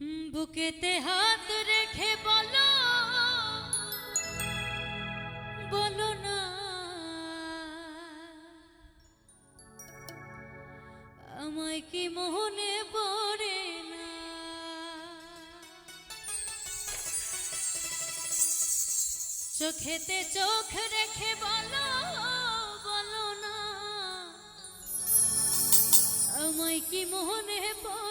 বুকেতে হাত রেখে বলো বলো না। আমায় কি মোহনে পড়ে না? চোখেতে চোখ রেখে বলো বলো না। আমায় কি মোহনে পড়ে